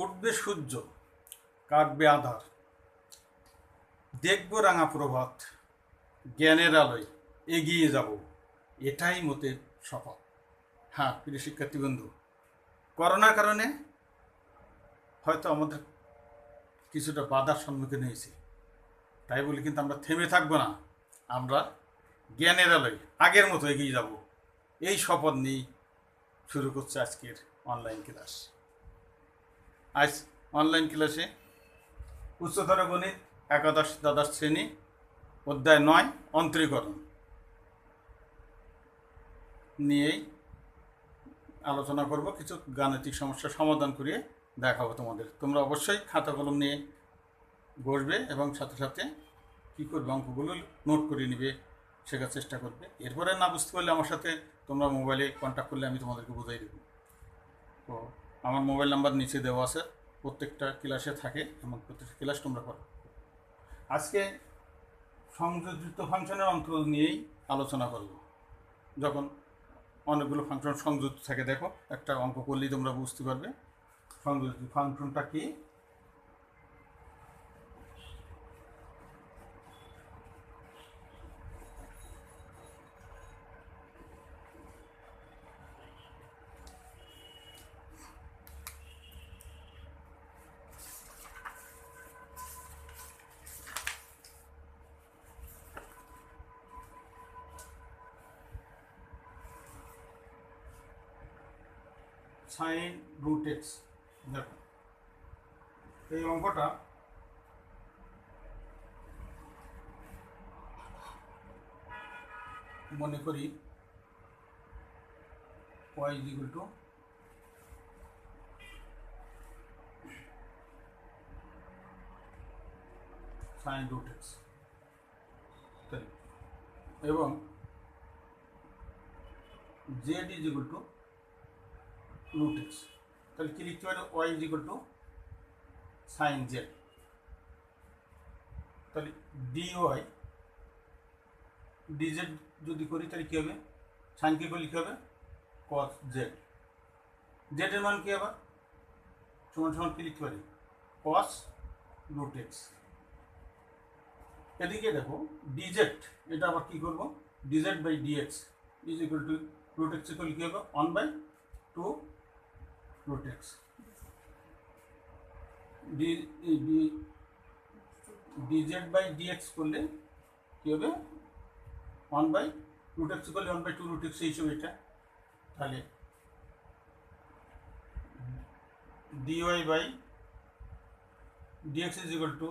উঠবে সূর্য, কাটবে আধার। দেখব রাঙা প্রভাত, জ্ঞানের আলোয় এগিয়ে যাব। এটাই মতের শপথ। হ্যাঁ প্রিয় শিক্ষার্থী বন্ধু করোনার কারণে হয়তো আমাদের কিছুটা বাধার সম্মুখীন হয়েছি। তাই বলে কিন্তু আমরা থেমে থাকব না। আমরা জ্ঞানের আলোয় আগের মতো এগিয়ে যাব। এই শপথ নিয়ে শুরু করছে আজকের অনলাইন ক্লাস আজ অনলাইন ক্লাসে উচ্চতর গণিত একাদশ দ্বাদশ শ্রেণি অধ্যায় নয়, অন্তরীকরণ নিয়েই আলোচনা করব। কিছু গাণিতিক সমস্যার সমাধান করিয়ে দেখাবো তোমাদের। তোমরা অবশ্যই খাতা কলম নিয়ে বসবে এবং সাথে সাথে কী করবে, অঙ্কগুলো নোট করে নিবে, শেখার চেষ্টা করবে। এরপরে না বুঝতে পারলে আমার সাথে তোমরা মোবাইলে কন্ট্যাক্ট করলে আমি তোমাদেরকে বোঝাই দেবো। তো আমার মোবাইল নাম্বার নিচে দেওয়া আছে। প্রত্যেকটা ক্লাসে থাকে। এবং প্রত্যেকটা ক্লাস তোমরা করো। আজকে সংযোজিত ফাংশনের অন্তর নিয়েই আলোচনা করব। যখন অনেকগুলো ফাংশন সংযুক্ত থাকে, দেখো, একটা অঙ্ক করলেই তোমরা বুঝতে পারবে। সংযোজিত ফাংশনটা কি সাইন রুট এক্স দেখো এই অঙ্কটা মনে করি is equal to sine root X এবং Z is equal to root X তাহলে কি লিখতে পারি? Y is equal to sine Z. তাহলে ডি ওয়াই ডিজেড যদি করি তাহলে কী হবে? সাইন কে করে লিখতে হবে কস জেড জেডের মান কী আবার? সমান সমান কি লিখতে পারি? কস রুট এদিকে দেখো ডিজেড এটা আবার কি করব? D z by d x is equal to root x equal কী হবে one by two x dz by dx করলে কি হবে? ওয়ান বাই রুট এক্স করলে one by two root x হিসেবে এটা। তাহলে d y by d x is equal to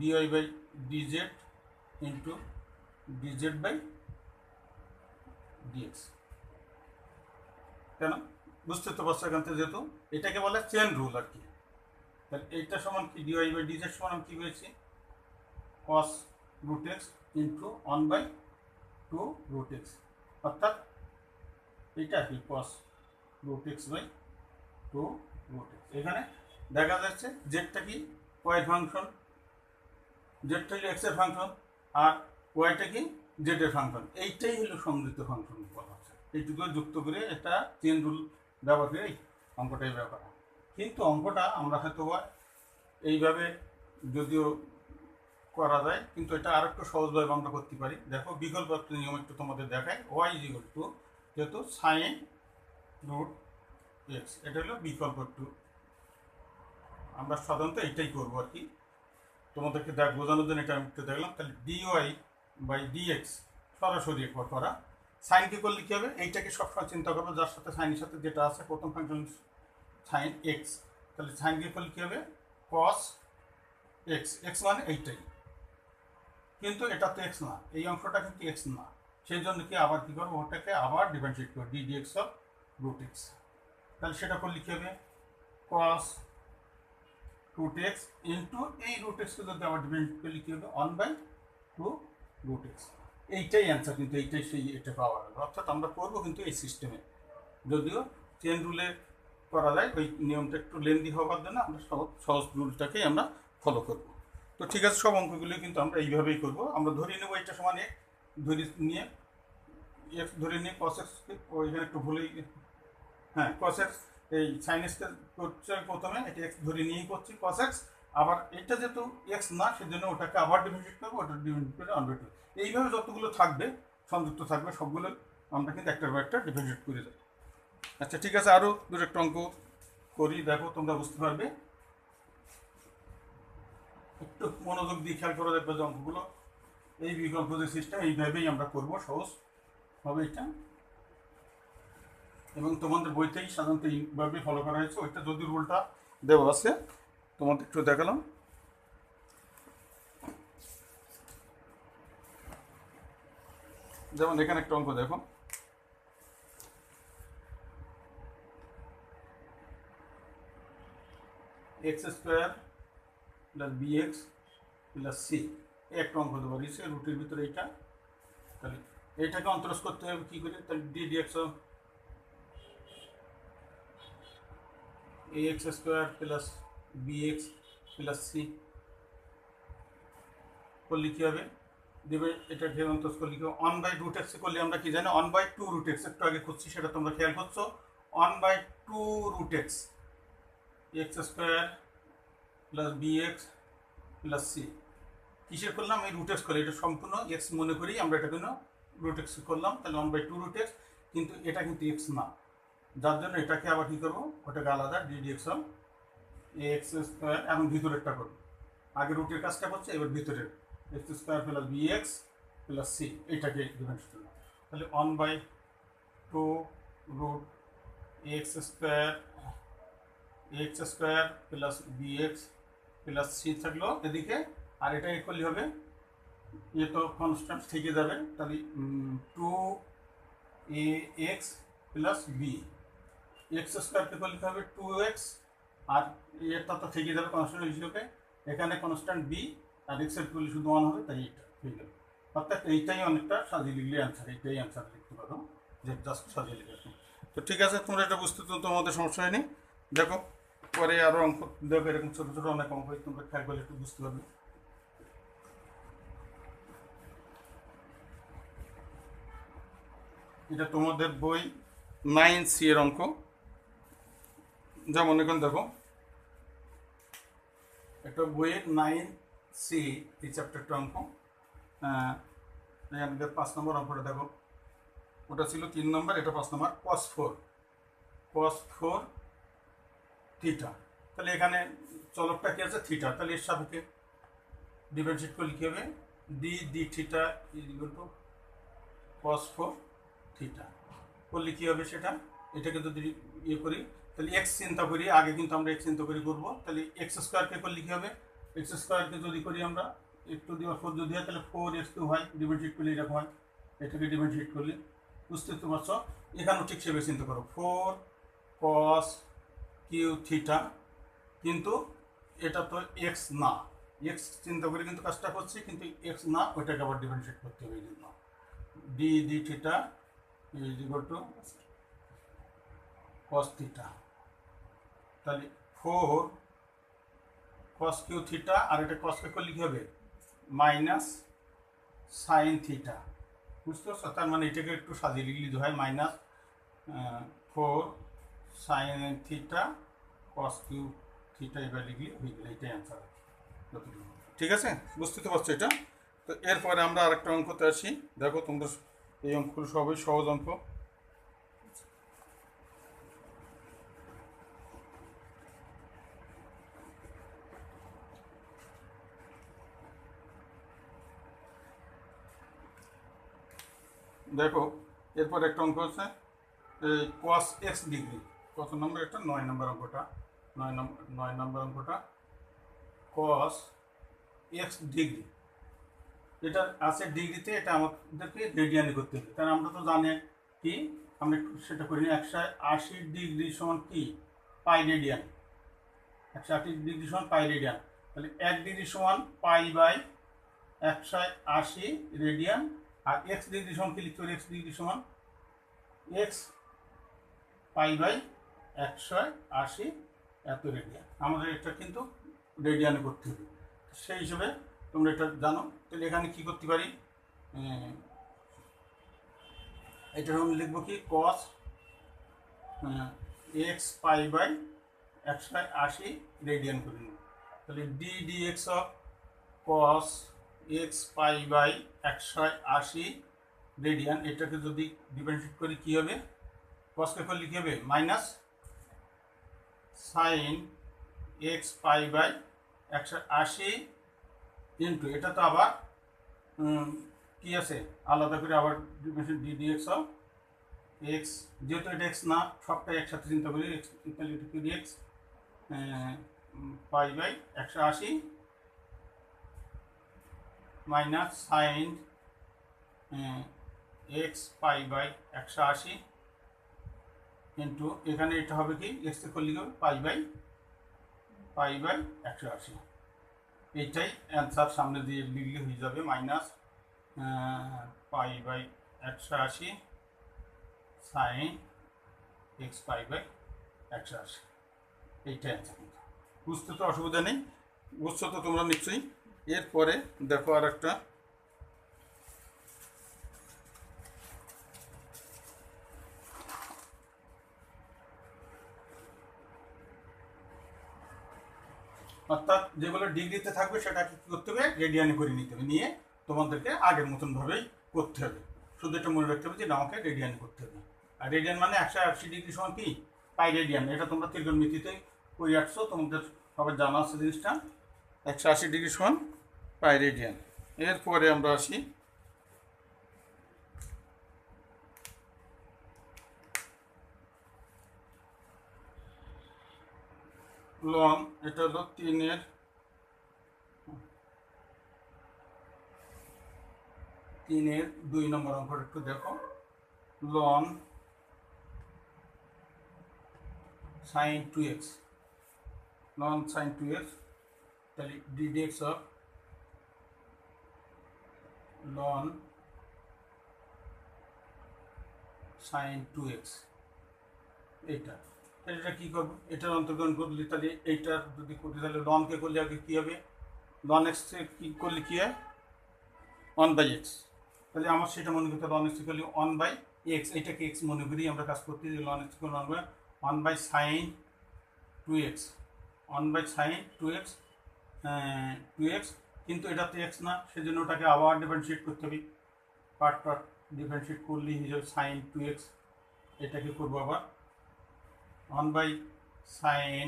d y by d z into d z by d x কেন? বুঝতে তো পারছ এখান থেকে যেহেতু এটাকে বলে চেন রুল আর কি। তাহলে এইটা সমান কি? ডিওয়াই বাই ডিজেড সমান আমি কী পেয়েছি? Cos root x into one by two root x অর্থাৎ এইটা কি? Cos root x by two root x এখানে দেখা যাচ্ছে জেডটা কি? ওয়াই ফাংশন জেডটা হলো এক্সের ফাংশন আর ওয়াইটা কি? জেডের ফাংশন এইটাই হলো সংযুক্ত ফাংশন বলা হচ্ছে। এইটুকু যুক্ত করে একটা চেন রুল ব্যবহার করে অঙ্কটাই ব্যবহার। কিন্তু অঙ্কটা আমরা হয়তো এইভাবে যদিও করা যায়, কিন্তু এটা আর একটু সহজভাবে আমরা করতে পারি। দেখো বিকল্প নিয়ম একটু তোমাদের দেখায় ওয়াই ইজ ইকুয়াল টু যেহেতু সাইন রুট এক্স এটা হলো বিকল্প টু আমরা সাধারণত এইটাই করব আর কি। তোমাদেরকে দেখ, বোঝানোর জন্য এটা আমি একটু দেখলাম। তাহলে ডিওয়াই বাই ডিএক্স সরাসরি একবার করা। সাইনকে করলে কী হবে? এইটাকে সবসময় চিন্তা করব, যার সাথে সাইনের সাথে যেটা আছে, প্রথম ফাংশন সাইন এক্স তাহলে সাইনকে করলে কী হবে? কস এক্স এক্স মানে এইটাই। কিন্তু এটা তো এক্স না, এই অংশটা কিন্তু এক্স না। সেই জন্য কি আবার কী করব? ওটাকে আবার ডিফারেন্সিয়েট করব d x of root x তাহলে সেটা করলে কী হবে? কস রুট এক্স ইন্টু এই রুট এক্সকে যদি আবার ডিফারেন্সিয়েট করলে কী হবে? One by two root x এইটাই অ্যান্সার কিন্তু এইটাই সেই, এটা পাওয়া গেল। অর্থাৎ আমরা করব কিন্তু এই সিস্টেমে যদিও চেন রুলে করা যায়, ওই নিয়মটা একটু লেন্দি হওয়ার জন্য আমরা সহজ রুলটাকেই আমরা ফলো করব। তো ঠিক আছে, সব অঙ্কগুলি কিন্তু আমরা এইভাবেই করব। আমরা ধরে নেব এটা সমান এক, ধরে নিয়ে এক্স ধরে নিয়ে কস এক্স ওইখানে একটু ভুলেই হ্যাঁ কস এক্স এই সাইনিসকে করছে প্রথমে এটা এক্স ধরে নিয়েই করছি কস এক্স আবার এটা যেহেতু এক্স না, সেজন্য ওটাকে আবার ডিভিশন করব, ওটা ডিভিশন করে অন বাই টু এইভাবে যতগুলো থাকবে, সংযুক্ত থাকবে, সবগুলো আমরা কিন্তু একটার পর একটা ডিভিশন করে যাই আচ্ছা ঠিক আছে আরও দু একটা অঙ্ক করি। দেখো, তোমরা বুঝতে পারবে। একটু মনোযোগ দিয়ে খেয়াল করে দেখবে যে অঙ্কগুলো। এই বিকল্প যে সিস্টেম এইভাবেই আমরা করব সহজ হবে এটা। এবং তোমাদের বইতেই সাধারণত এইভাবে ফলো করা হয়েছে। ওইটা যদি রুলটা দেওয়া আছে, তোমাদের একটু দেখালাম। যেমন এখানে একটা অঙ্ক দেখো। X square plus b x plus c একটা অঙ্ক দেবো। রিসে রুটির ভিতরে এইটা, তাহলে এইটাকে অন্তরস করতে হবে কী করে? তাহলে d d x a x square plus b x plus c করলে কী হবে? দেবে, এটা ঘের অন্তরস করলে কি অন বাই রুট এক্স করলে আমরা কি জানি? One by two root x একটু আগে করছি সেটা তোমরা খেয়াল করছ? One by two root x x square plus b x plus c কিসের করলাম? এই রুট এক্স করলে এটা সম্পূর্ণ এক্স মনে করি আমরা এটা কেন রুট এক্স করলাম। তাহলে one by two root x কিন্তু এটা কিন্তু এক্স না। যার জন্য এটাকে আবার কী করব? ওটাকে আলাদা ডিডি এক্স স্কোয়ার এখন ভিতরেরটা করব। আগে রুটের কাজটা করছে, এবার ভিতরের। X square plus b x plus c difference করলাম। তাহলে one by two root x square x square plus b x plus c থাকল এদিকে, আর এটা করলে হবে, এ তো কনস্ট্যান্ট থেকে যাবে, তাহলে two a x plus b x স্কোয়ারকে করলে হবে টু এক্স আর এটা তো থেকে যাবে কনস্ট্যান্ট হিসেবে এখানে কনস্ট্যান্ট বি আর এক্সের করলে শুধু ওয়ান হবে তাই এটা হয়ে গেল অর্থাৎ এইটাই অনেকটা সাজিয়ে লিখলে অ্যান্সার এইটাই অ্যান্সার লিখতে পারো, যে জাস্ট সাজিয়ে লিখে তো ঠিক আছে, তোমরা এটা বুঝতে তো তোমাদের সমস্যা হয়নি। দেখো পরে আরও অঙ্ক দেখো এরকম ছোটো ছোটো অনেক অঙ্ক তোমরা খেয়াল করলে একটু বুঝতে পারবে। এটা তোমাদের বই নাইন সি এর অঙ্ক। যেমন এখন দেখো, একটা বইয়ের নাইন সি এই চ্যাপ্টারটা অঙ্ক। এখানে পাঁচ নম্বর অঙ্কটা দেখো। ওটা ছিল তিন নম্বর, এটা পাঁচ number. Cos four cos four theta তাহলে এখানে চলকটা কি আছে? থিটা তাহলে এর সাপেক্ষে ডিফারেন্সিয়েট করলে কী হবে? D d theta equal to cos four theta করলে কী হবে সেটা? এটাকে যদি ইয়ে করি, তাহলে এক্স চিন্তা করি, আগে কিন্তু আমরা এক্স চিন্তা করি করব। তাহলে এক্স স্কোয়ারকে করলে কী হবে? এক্স স্কোয়ারকে যদি করি আমরা একটু দিয়ে ফোর যদি হয়, তাহলে ফোর এক্স টু হয় ডিফারেন্সিয়েট করলে এরকম হয়। এটাকে ডিফারেন্সিয়েট করলে। বুঝতে তো পারছ? এখানেও ঠিক সেভাবে চিন্তা করো। ফোর কস কিউ থিটা, কিন্তু এটা তো এক্স না। এক্স চিন্তা করে কিন্তু কাজটা করছি, কিন্তু এক্স না, ওইটাকে আবার ডিফারেন্সিয়েট করতে হবে এই জন্য। D d theta is equal to cos theta. তাহলে ফোর কস কিউ থিটা, আর এটা কসকে করলে কী হবে? Minus sine theta. বুঝতে পারছ? তার মানে এটাকে একটু সাজিয়ে লিখলে হয় minus four sine theta cos cube theta এবার লিখলে হয়ে গেলে এটাই অ্যান্সার ঠিক আছে? বুঝতে তো পারছ এটা? তো এরপরে আমরা আরেকটা অঙ্কতে আসি। দেখো তোমরা এই অঙ্কগুলো সবই সহজ অঙ্ক। দেখো, এরপর একটা অঙ্ক আছে কস এক্স ডিগ্রি কত নম্বর এটা নয় নম্বর অঙ্কটা, নয় নম্বর নয় নম্বর অঙ্কটা কস এক্স ডিগ্রি এটা আছে ডিগ্রিতে এটা আমাদেরকে রেডিয়ানে করতে হবে। কারণ আমরা তো জানি কি, আমরা একটু সেটা করি একশো আশি ডিগ্রি সমান কি? পাই রেডিয়ান একশো আশি ডিগ্রি সমান পাই রেডিয়ান তাহলে এক ডিগ্রি সমান পাই বাই একশো আশি রেডিয়ান আর এক্স ডিগ্রি সমান কি লিখতে পারি এক্স ডিগ্রি সমান এক্স পাই বাই একশো আশি এত রেডিয়ান আমাদের এটা কিন্তু রেডিয়ানে করতে হবে। সেই হিসেবে তোমরা এটা জানো। তাহলে এখানে কি করতে পারি? আহ, এটা আমি লিখব কি? কস এক্স পাই বাই একশো আশি রেডিয়ান করে নেব। তাহলে d d x of cos x pi by একশো আশি রেডিয়ান। এটাকে যদি ডিফারেন্সিয়েট করি কী হবে? কসকে করলে কী হবে? Minus sine x pi by একশো আশি ইন্টু এটা তো আবার কি আছে? আলাদা করে আবার differentiate d x of x যেহেতু এটা এক্স না, সবটাই একসাথে চিন্তা করি এক্স তাহলে এক্স পাই বাই একশো আশি minus sine x pi by একশো আশি কিন্তু এখানে এটা হবে কি? এক্স করলে হবে? পাই বাই পাই বাই একশো আশি। এইটাই অ্যান্সার সামনে দিয়ে লিখলে হয়ে যাবে মাইনাস পাই বাই একশো আশি সাইন এক্স পাই বাই একশো আশি। এইটাই অ্যান্সার বুঝতে তো অসুবিধা নেই। বুঝছ তো তোমরা নিশ্চয়ই? এরপরে দেখো আর একটা অর্থাৎ যেগুলো ডিগ্রিতে থাকবে সেটা কী করতে হবে? রেডিয়ানে করে নিতে হবে। নিয়ে তোমাদেরকে আগের মতনভাবেই করতে হবে। শুধু এটা মনে রাখতে হবে যে আমাকে রেডিয়ান করতে হবে। আর রেডিয়ান মানে একশো আশি ডিগ্রি সমান কি? Pi radian. এটা তোমরা ত্রিকোণমিতিতে করে আসছো, তোমাদের সবাই জানা আছে জিনিসটা। একশো আশি ডিগ্রি সমান পাই রেডিয়ান। এরপরে আমরা আসি লং এটা হলো তিনের তিনের দুই নম্বর অঙ্কটা একটু দেখো। Ln sine two x ln sine two x তাহলে d d x of ln sine two x তাহলে এটা কী করব? এটার অন্তর্গ্রহণ করলে তাহলে এইটার যদি করি, তাহলে লনকে করলে আগে কী হবে? লন এক্স কী করলে কী হয়? ওয়ান বাই এক্স তাহলে আমার সেটা মনে করতে লন এক্স করলে ওয়ান বাই এক্স এটাকে এক্স মনে করি, আমরা কাজ করতে লন এক্স করলে one by one by sine two x one by sine two x two x কিন্তু এটা তো এক্স না, সেজন্য ওটাকে আবার ডিফারেন্সিয়েট করতে হবে। পার্ট পার্ট ডিফারেন্সিয়েট করলেই হিসেবে সাইন টু এক্স এটাকে করব আবার one by sine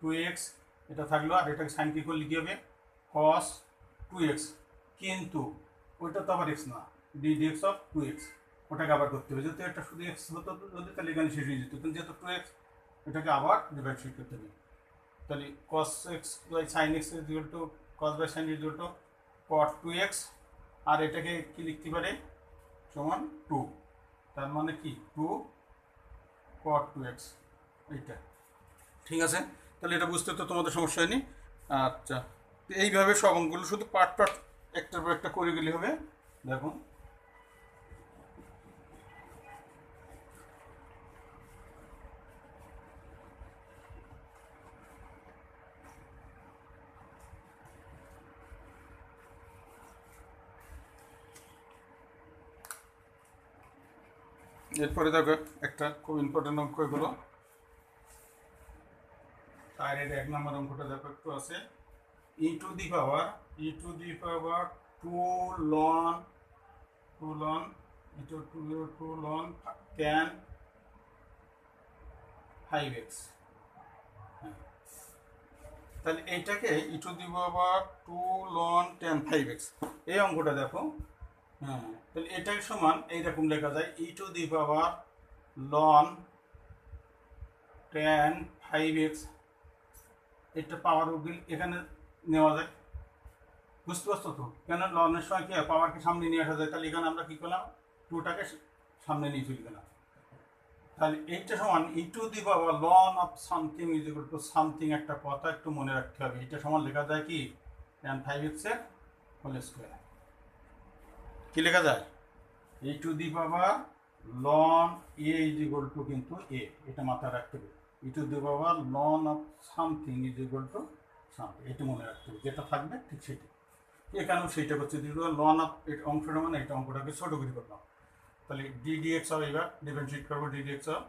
two x এটা থাকল, আর এটাকে সাইন কী করলে কী হবে? কস টু এক্স কিন্তু ওইটা তো আবার এক্স না d d x of two x ওটাকে আবার করতে হবে, যেহেতু এটা শুধু এক্স হতো যদি, তাহলে এখানে শেষ হয়ে যেত। কিন্তু যেহেতু টু এক্স এটাকে আবার ডিভাইড করতে হবে। তাহলে cos x by sine x is equal to cos by sine is equal to cot two x আর এটাকে কি লিখতে পারে? সমান টু তার মানে কি? টু কট টু এক্স এইটা। ঠিক আছে? তাহলে এটা বুঝতে তো তোমাদের সমস্যা হয়নি। আচ্ছা। এইভাবে সব অঙ্কগুলো শুধু পার্ট পার্ট একটার পর একটা করে গেলে হবে। দেখুন এরপরে দেখো একটা খুব ইম্পর্টেন্ট অঙ্ক এগুলো এর এক নম্বর অঙ্কটা দেখো, একটু আছে। E to the power e to the power two ln two ln e to two two ln ten five x তাহলে এইটাকে e to the power two ln ten five x এই অঙ্কটা দেখো। হ্যাঁ তাহলে এটার সমান এইরকম লেখা যায় e to the power ln ten five x এটা পাওয়ার উকিল এখানে নেওয়া যায়। বুঝতে পারছ তো? কেন লনের সময় কি পাওয়ারকে সামনে নিয়ে আসা যায়? তাহলে এখানে আমরা কী করলাম? টুটাকে সামনে নিয়ে চলে গেলাম। তাহলে এইটা সমান e to the power ln of something is equal to something একটা কথা একটু মনে রাখতে হবে। এটা সমান লেখা যায় কি? টেন ফাইভ এক্সের হোল স্কোয়ার কি লেখা যায়? A to the power ln a is equal to কিন্তু এ এটা মাথায় রাখতে হবে। E to the power ln of something is equal to something এটা মনে রাখতে হবে। যেটা থাকবে ঠিক সেটা। এখানেও সেইটা করছে। লন অফ এটা অংশটা মানে এটা অঙ্কটাকে ছোটো করে করলাম। তাহলে ডিডিএক্স হবে এবার ডিফারেন্সিয়েট করব। D d x of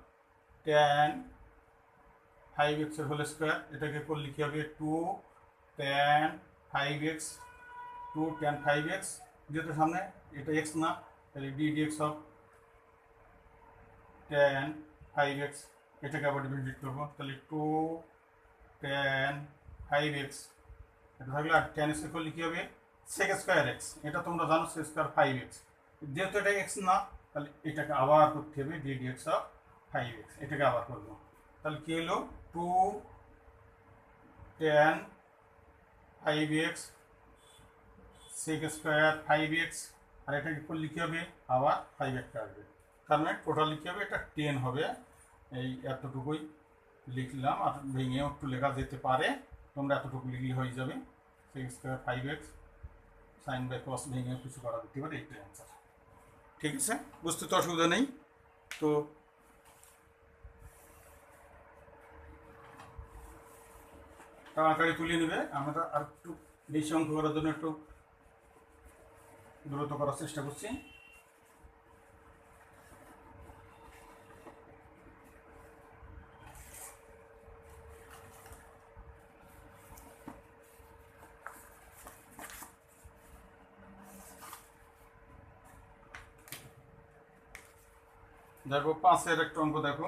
ten five এক্সের হোল স্কোয়ার এটাকে করলে কী হবে? Two ten five x two ten five x যেহেতু সামনে এটা এক্স না, তাহলে d d x of ten five x এটাকে আবার ডিভাইড করব তাহলে টু টেন ফাইভ এক্স এটা থাকলে আর টেন এক্স করলে কী হবে? সেক স্কোয়ার এক্স এটা তোমরা জানো সেক স্কোয়ার ফাইভ এক্স যেহেতু এটা এক্স না, তাহলে এটাকে আবার করতে হবে d d x of five x এটাকে আবার করব। তাহলে কী হলো? Two ten five x sec square five x আর এটাকে করলে কী হবে? আবার ফাইভ একটা আসবে। তার মানে টোটালি কী হবে? এটা টেন হবে। এই এতটুকুই লিখলাম, আর ভেঙেও একটু লেখা যেতে পারে। তোমরা এতটুকু লিখলে হয়ে যাবে। Six square five x sine by cos ভেঙেও কিছু করা যেতে পারে, এইটাই অ্যান্সার ঠিক আছে? বুঝতে তো অসুবিধা নেই। তো তাড়াতাড়ি তুলে নেবে। আমরা আর একটু বেশি অঙ্ক করার জন্য একটু দ্রুত করার চেষ্টা করছি। দেখো পাঁচের একটা অঙ্ক দেখো।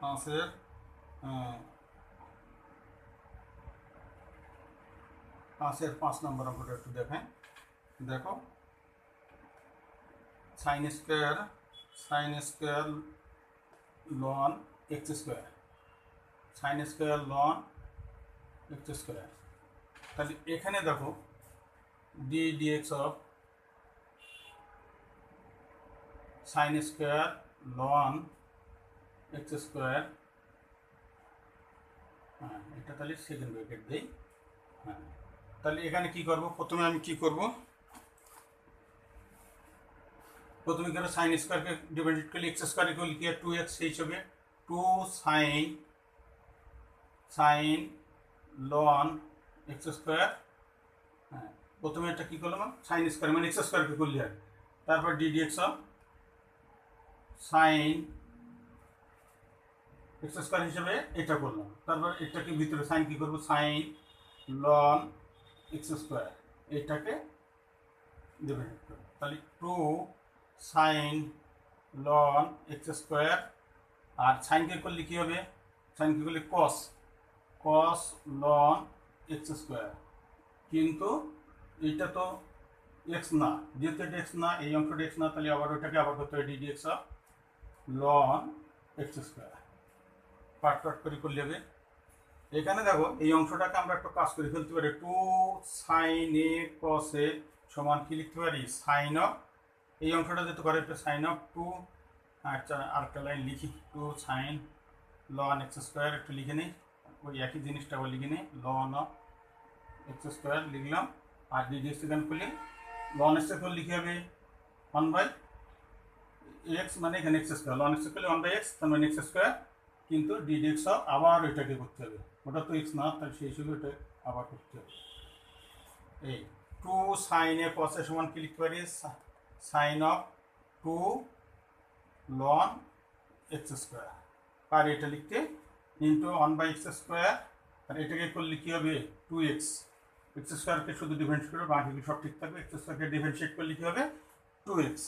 পাঁচের পাঁচের পাঁচ নম্বর অঙ্কটা একটু দেখেন দেখো। Sine square sine square ln x square sine square ln x square তাহলে এখানে দেখো d d x of sine square ln x square হ্যাঁ এটা তাহলে সেকেন্ড ব্র্যাকেট দিই। হ্যাঁ তাহলে এখানে কি করব? প্রথমে আমি কি করব? প্রথমে এখানে সাইন স্কোয়ারকে ডিভাইডেড করলে এক্স স্কোয়ার ইকুয়াল কি? টু এক্স সেই হিসাবে two sine sine ln x square হ্যাঁ প্রথমে এটা কী করলাম সাইন স্কোয়ার মানে এক্স স্কোয়ারকে করলে হয় তারপর d d x of sine x square হিসেবে এটা করলাম। তারপর এটাকে ভিতরে সাইন কী করব? Sine ln x square. এটাকে ডিভাইড করব। তাহলে two sine ln x square. আর সাইনকে করলে কী হবে? সাইনকে করলে cos cos ln x square. কিন্তু এটা তো এক্স না, যেহেতু এটা এক্স না, এই অংশটা এক্স না, তাহলে আবার ওইটাকে আবার করতে হবে d d x of ln x square part part করে করলে হবে। এখানে দেখো, এই অংশটাকে আমরা একটু কাজ করে ফেলতে পারি টু সাইন এ কস এ সমান কি লিখতে পারি? সাইন অফ এই অংশটা যেহেতু করে, একটা সাইন অফ টু আচ্ছা আর আরেকটা লাইন লিখি। Two sine ln x square একটু লিখে নিই, ওই একই জিনিসটা আবার লিখে নিই লন অফ এক্স স্কোয়ার লিখলাম। আর ডিডি সেকেন্ড করলে লন স্কোয়ার লিখে হবে ওয়ান বাই এক্স মানে এখানে এক্স স্কোয়ার লন এক্স করলে ওয়ান বাই এক্স তার মানে এক্স স্কোয়ার কিন্তু ডিডি এক্স আবার ওইটাকে করতে হবে। ওটা তো এক্স না তাই সেই হিসেবে ওটা আবার করতে হবে। এই টু সাইন এ কসে সমান কি লিখতে পারি? Sine of two ln x square আর এটা লিখতে into one by x square আর এটাকে করলে কী হবে? টু এক্স এক্স স্কোয়ারকে শুধু ডিফারেন্স করবে বাকিগুলো সব ঠিক থাকবে? এক্স স্কোয়ারকে ডিফারেন্সিয়েট করলে কী হবে? টু এক্স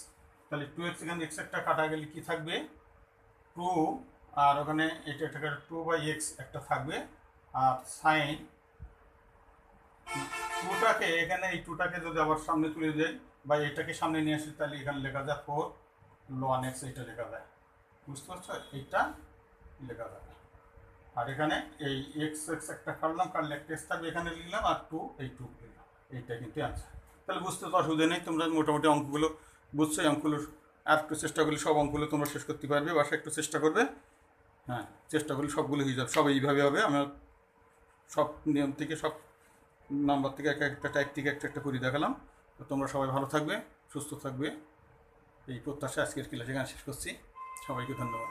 তাহলে টু এক্স এখানে এক্স একটা কাটা গেলে কী থাকবে? টু আর ওখানে এটা একটা টু বাই এক্স একটা থাকবে। আর সাইন টুটাকে এখানে এই টুটাকে যদি আবার সামনে তুলে দেয় বা এটাকে সামনে নিয়ে আসি, তাহলে এখানে লেখা যায় ফোর লন এক্স এইটা লেখা যায়। বুঝতে পারছ? এইটা লেখা যাবে আর এখানে এই এক্স এক্স একটা কাটলাম, কাটলে একটা এক্স থাকবে, এখানে লিখলাম, আর টু এই টু লিখলাম। এইটা কিন্তু অ্যান্সার তাহলে বুঝতে তো অসুবিধা নেই, তোমরা মোটামুটি অঙ্কগুলো বুঝছ অঙ্কগুলো আর একটু চেষ্টা করলে সব অঙ্কগুলো তোমরা শেষ করতে পারবে বাসা একটু চেষ্টা করবে। হ্যাঁ চেষ্টা করলে সবগুলো হয়ে যাবে, সব এইভাবে হবে, আমার সব নিয়ম থেকে, সব নাম্বার থেকে এক একটা টাইপ থেকে একটা একটা করে দেখালাম। তো তোমরা সবাই ভালো থাকবে, সুস্থ থাকবে। এই প্রত্যাশা আজকের ক্লাস এখানে শেষ করছি। সবাইকে ধন্যবাদ।